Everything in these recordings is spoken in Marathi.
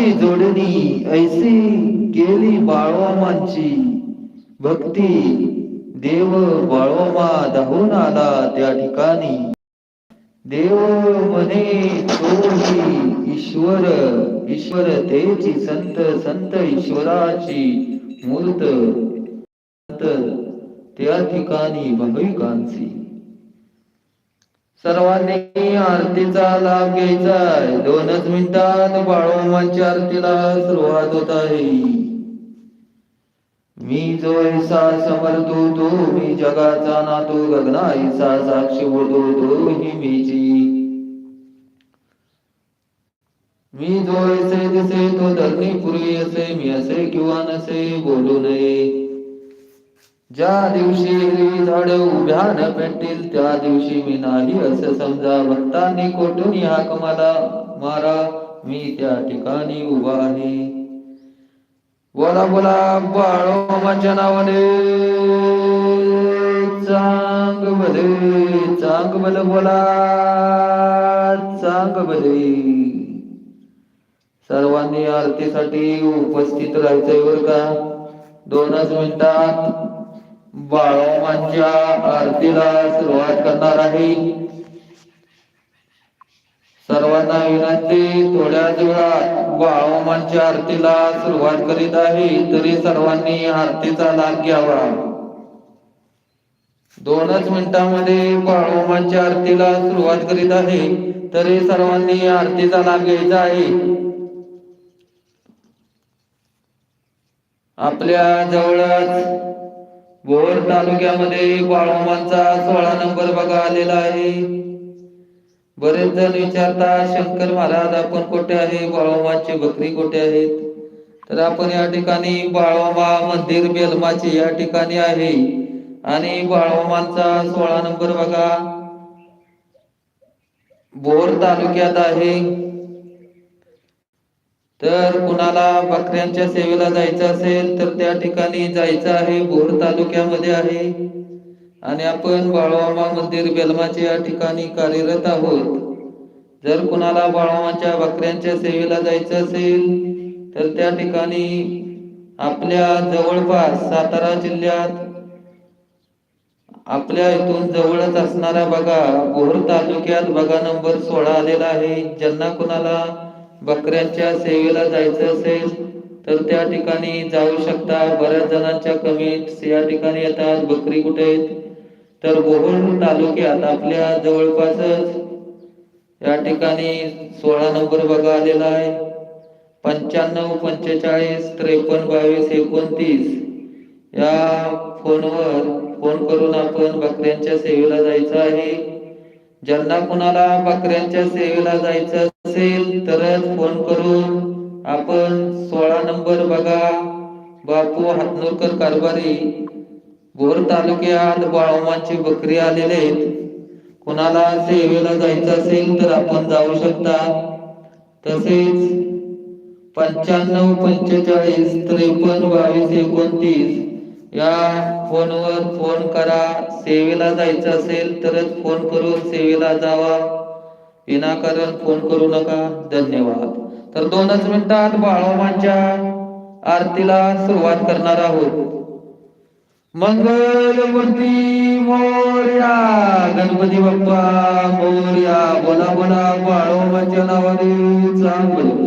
आमची जोडणी ऐसी केली बाळवामांची भक्ती देव बाळवामा धावून आला त्या ठिकाणी. देव म्हणे तोही ईश्वर ईश्वर तेची संत संत ईश्वराची मूर्त. त्या ठिकाणी भाविकांची सर्वांनी आरतीचा लाभ घ्यायचा आहे. दोनच मिनिटात बाळोमांच्या आरतीला सुरुवात होत आहे. मी जो ऐसा समर्थो तो मी जगाचा नातो गगनाईचा साक्षी होतो तो ही मीची मी जो ऐसे दिसे तो धरणी पूर्वी असे मी असे किंवा नसे बोलू नये. ज्या दिवशी हिरवी झाड न पेटतील त्या दिवशी मी नाही असं समजा. भक्तांनी कोठून हाक मला मारा मी त्या ठिकाणी उभा आहे. बोला बोला बाळोमाच्या नावाने. चांग भले चांग भले बोला. चांग भले. सर्वांनी आरतीसाठी उपस्थित राहायचंय बर का? दोनच मिनिटात. बाळोमांच्या आरतीला सुरुवात करणार आहे. सर्वांना विनंती थोड्याच वेळात बाळोमांच्या आरतीला सुरुवात करीत आहे तरी सर्वांनी आरतीचा लाभ घ्यावा. दोनच मिनिटांमध्ये बाळोमांच्या आरतीला सुरुवात करीत आहे तरी सर्वांनी आरतीचा लाभ घ्यायचा आहे. आपल्या जवळच भोर तालुक्यामध्ये बाळोमांचा सोळा नंबर बघा आलेला आहे. बरेच जण विचारतात शंकर महाराज आपण कुठे आहे? बाळोमाची बकरी कुठे आहेत तर आपण या ठिकाणी बाळोमा मंदिर बेलमाची या ठिकाणी आहे. आणि बाळोमांचा सोळा नंबर बघा. बोर तालुक्यात आहे. तर कुणाला बकऱ्यांच्या सेवेला जायचं असेल तर त्या ठिकाणी जायचं आहे. भोर तालुक्यामध्ये आहे. आणि आपण बाळवामा मंदिर बेलमाचे या ठिकाणी कार्यरत आहोत. जर कुणाला बाळवामाच्या बकऱ्यांच्या सेवेला जायचं असेल तर त्या ठिकाणी आपल्या जवळपास सातारा जिल्ह्यात आपल्या इथून जवळच असणारा बघा भोर तालुक्यात बघा नंबर सोळा आलेला आहे. ज्यांना कुणाला बकऱ्यांच्या सेवेला जायचं असेल तर त्या ठिकाणी जाऊ शकता. बऱ्याच जणांच्या कमेंट्स या ठिकाणी येतात बकरी कुठे आहेत? तर बोहर तालुक्यात आपल्या जवळपासच. या ठिकाणी सोळा नंबर बघा आलेला आहे. पंच्याण्णव पंचेचाळीस त्रेपन्न बावीस एकोणतीस. या फोनवर फोन करून आपण बकऱ्यांच्या सेवेला जायचं आहे. ज्यांना कुणाला बकऱ्यांच्या सेवेला जायचं असेल तरच फोन करून आपण सोळा नंबर बघा. बापू हातनोरकर कारभारी भोर तालुक्यात बाळोमांची बकरी आलेले आहेत. कुणाला सेवेला जायचं असेल तर आपण जाऊ शकता. तसेच पंच्याण्णव पंचेचाळीस त्रेपन्न बावीस एकोणतीस या फोनवर फोन करा. सेवेला जायचं असेल तरच फोन करून सेवेला जावा. विनाकारण फोन करू नका. धन्यवाद. तर दोनच मिनिटात बाळोमांच्या आरतीला सुरुवात करणार आहोत. मंगलवती मोर्या गणपती बाप्पा मोर्या. बोला बोला बाळोमाच्या नावाने चांगली.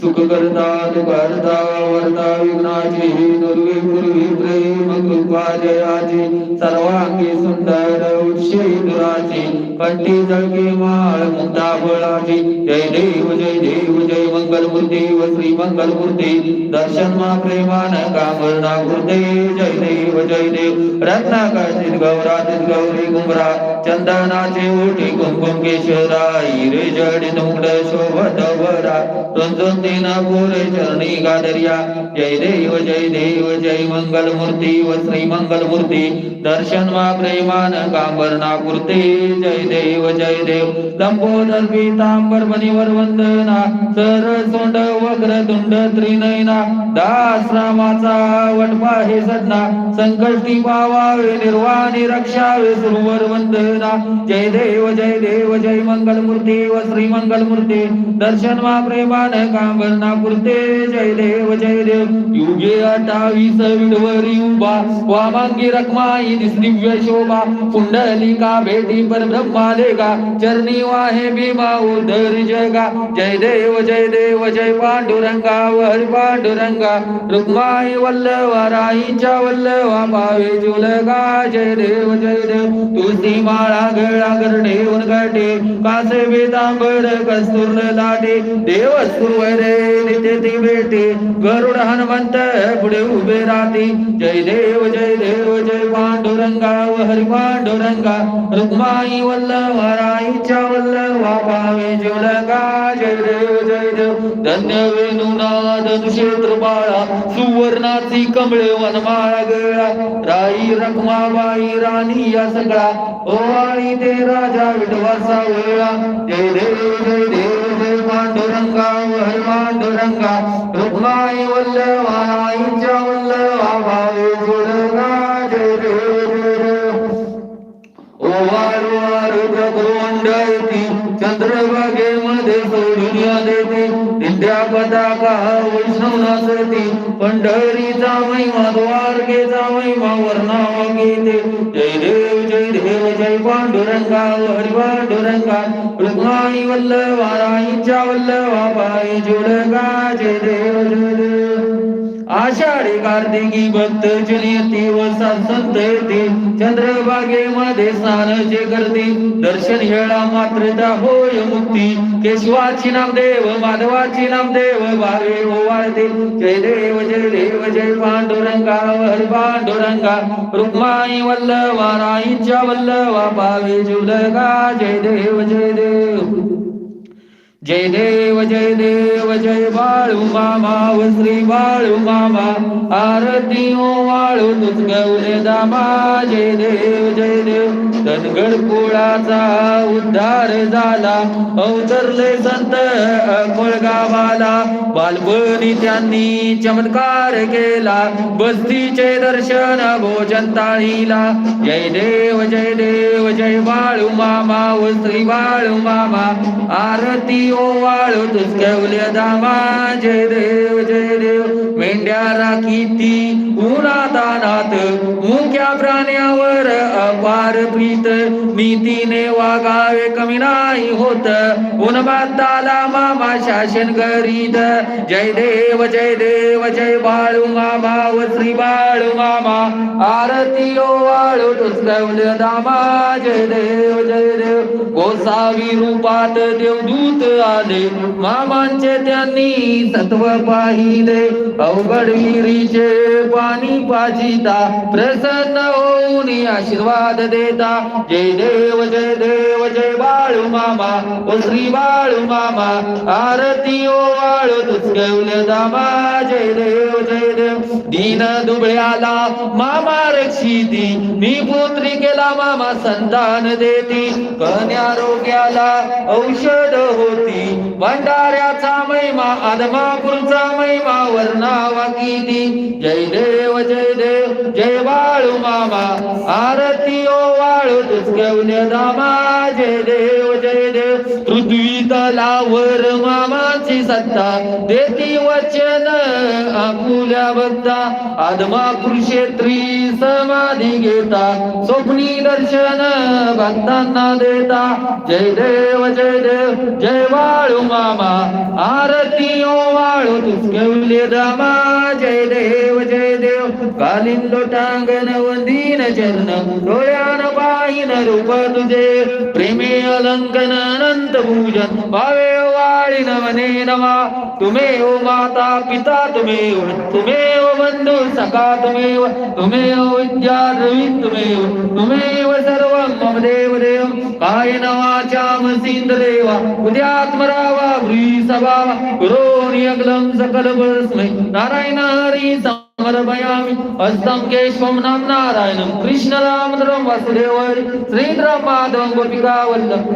सुख करता दुःखहर्ता वरता विघ्नाची दुर्वी पूर्वी प्रेम कृपा जयाची सर्वांगी सुंदर उक्षी दुराची कंठी जळकी माळ मुक्ता फळाची जय देव जय देव जय मंगल मूर्ती व श्री मंगल मूर्ती दर्शन मा प्रेमान कामरणा कृते जय देव जय देव रत्नाकाशित गौरातीत गौरी कुंभरा चंदनाचे ओटी कुंकुम केशरा हिरे जडी मुंड शोभत वरा रुंजून दिन पुरे चरणी गादर्या. जय देव जय देव जय मंगल मूर्ती व श्री मंगल मूर्ती दर्शन मा प्रेमान कांबर कुर्ते जय देव जय देव. लंबोदर पीतांबर मणिवर वंदना. सर सोंड व वक्रतुंड त्रिनयना. दास रामाचा वटपा हे सदना संकल्पी पावावे निर्वाणी रक्षावे सुरवर वंदना. जय देव जय देव जय मंगल मूर्ती व श्री मंगल मूर्ती दर्शन मा प्रेमान कांबरना पुरते। जय देव जय देव। युगे अठावीस विडवरी उभा। वामांगी रखमाई दिव्य शोभा। पुंडलिका भेटी पर ब्रह्मालेगा चरणी वाहे भीमा उदर जगा। जय देव जय देव जय पांडुरंगा व हरी पांडुरंगा रुक्माई वल्लवा राईच्या वल्लवा पावे जुलगा जय देव जय देव। तुळशी माळा गळा करणे गटे कासे वेदांबर कस्तूर लाटे देव सुवरे नित्य ती भेटे गरुड हनुमंत पुढे उभे राहते. जय देव जय देव जय पांडुरंगा व हरी पांडुरंगा रुक्माई वल्लवा राईच्या वल्लवा पावे जुलगा जय देव जय देव. धन्य वेणुनाद क्षेत्र बाळा सुवर्णाची कमळे वनमाळा गळा. राई रखमाबाई राणी या सगळा. ओ ओवाळी ते राजा विठवासा वेळा जय देव जय देव जय पांडुरंगा हर पांडुरंगा. रुक्माई वल्लवा राईच्या पताका वैष्णव नसती पंढरीचा महिमा द्वारकेचा महिमा वर्णावा घेते जय देव जय देव जय पांडुरंगा हरि पांडुरंगा. रुक्माई वल्लवा राईच्या वल्लवा पाय जुळगा जय देव जय देव. आषाढी कार्तिकी भक्त जनियती व संत येते. चंद्रभागेमध्ये स्नान जे करते. दर्शन हेळा मात्र होय मुक्ती. केशवाची नामदेव माधवाची नामदेव भावे ओवाळते जय देव जय देव जय पांडुरंगा हर पांडुरंगा. रुक्माई वल्लवा राईच्या वल्लवा पावे जुलगा. जय देव जय देव. जय देव जय देव जय बाळू बाबा श्री बाळू मामा. आरती ओ वाळू तुझ गौरे दामा. जय देव जय देव. धनगड कुळाचा उद्धार झाला. अवतरले संत कोळगावाला बालपणी त्यांनी चमत्कार केला. बस्तीचे दर्शन भोजन ताळीला जय देव जय देव जय बाळू मामा श्री बाळू मामा. आरती ओ वाळू तुझकवल्या दामा. जय देव जय देव. मेंढ्या राखी ती उन्हातानात. मुख्या प्राण्यावर अपार प्रीत नीतीने वागावे कमी नाही होत. उन्माताला मामा शासन करीत. जय देव जय देव जय बाळू मामा व श्री बाळू मामा. आरती ओ वाळू तुझकवल्या दामा. जय देव जय देव. गोसावी रूपात देवदूत आले. मामांचे त्यांनी सत्व पाहिले. अवघड विहिरीचे पाणी पाजिता प्रसन्न होऊन आशीर्वाद देता. जय देव जय देव जय बाळू मामा. ओ श्री बाळू मामा आरती ओ वाळू तुझ्या दामा. जय देव जय देव. दीन दुबळ्याला मामा रक्षिती. मी पुत्री केला मामा संतान देती. कन्या रोग्याला औषध होती. भंडाऱ्याचा महिमा आदमापूरचा महिमा वर्णावा किती. जय देव जय देव जय बाळू मामा. आरती ओ वाळू तुझकवले दामा जय देव जय देव. पृथ्वी तलावर मामाची सत्ता देती वचन आपुल्या भक्ता आदमा कुरुक्षेत्री समाधी घेता स्वप्नी दर्शन भक्तांना देता. जय देव जय देव जय वाळू मामा. आरती ओ वाळू घेऊन दामा जय देव. कालीन लोटांगण वंदीन चरण डोळ्यान पाहिन रूप तुझे प्रेमे अलंकन अनंत पूजन भावे वाळीन मने नमा तुमेव माता पिता तुमेव तुमेव बंधू सखा तुमेव तुमेव विद्या द्रविण तुमेव तुमेव सर्व मम देव देव काय नवाच्या मसींद देवा उद्यात्मरावा व्री सभा गुरोनी सकल परस्मै नारायण हरी समर्पयामि हस्तं केशवं नाम नारायणं कृष्णरामचन्द्रं वासुदेवरि श्रीधरं माधवं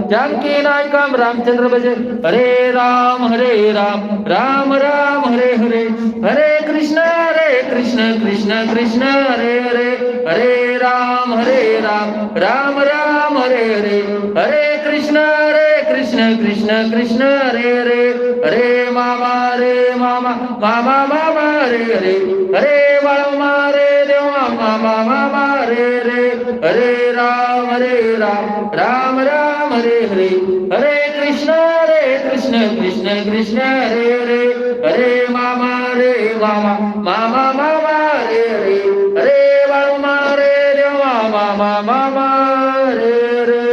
जानकी नायकं रामचन्द्र भजे। हरे राम हरे राम। राम राम कृष्ण कृष्ण कृष्ण हरे हरे। हरे राम हरे राम। राम राम हरे हरे। हरे कृष्ण हरे कृष्ण कृष्ण कृष्ण हरे हरे। हरे मामा रे मामा। मामा मामा हरे हरे। हरे बाळमा रे देव मामा मामा मामा रे हरे राम हरे राम राम राम हरे हरे. हरे कृष्ण रे कृष्ण कृष्ण कृष्ण हरे रे हरे मामा रे मामा मामा मामा रे रे हरे बाळमा रे देव मामा मामा रे रे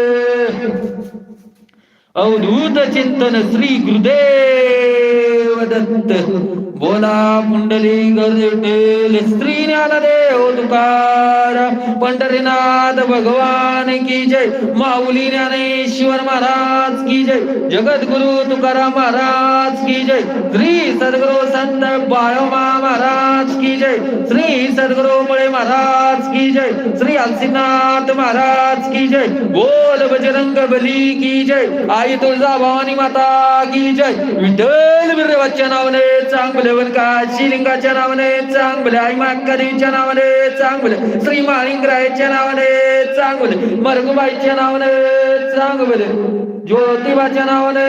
अवधूत चिंतन श्री गुरुदेव दत्त. बोला पुंडली गरजेल स्त्री ज्ञानदेव तुकार. पंढरीनाथ भगवान की जय माऊली ज्ञानेश्वर महाराज की जय जगद्गुरु तुकाराम महाराज की जय श्री सद्गुरु संत बाळोबा महाराज की जय श्री सद्गुरु मुळे महाराज की जय श्री अलसीनाथ महाराज की जय बोल बजरंग बली की जय आई तुळजा भवानी माता की जय विठ्ठल बिरवाच्या नावाने चांगले काशी लिंगाच्या नावाने चांगले आई माकादेवीच्या नावाने चांगले. श्री माळिंगरायच्या नावाने चांगले. मरगुबाईच्या नावाने चांगले. ज्योतिबाच्या नावाने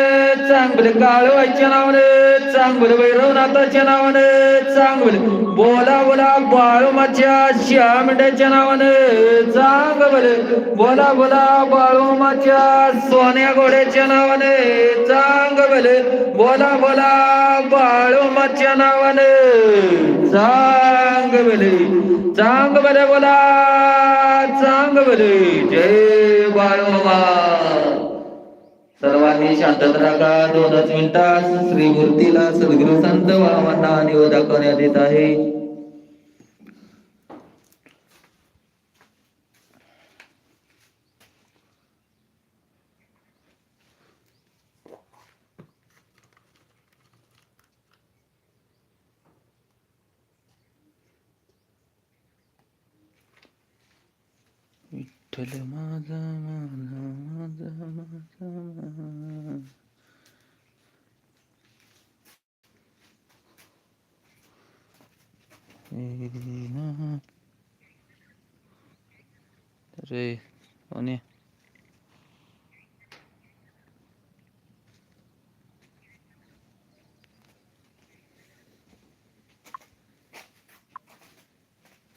चांगले काळवाईच्या नावाने चांगले भैरवनाथाच्या नावाने चांगले बोला बोला बाळूमाच्या श्यामंड्याच्या नावाने चांगले बोला बोला बाळूमाच्या सोन्या घोड्याच्या नावाने चांगले बोला बोला बाळूमाच्या नावाने चांगले चांगले बोला चांगले जय बाळोमा सर्वांनी शांतत राखा दोनच मिनिटात श्री मूर्तीला सद्गुरु संत वामांना निवड दाखवण्यात येत आहे विठ्ठल माझा माझा माझा माझा. 对，我呢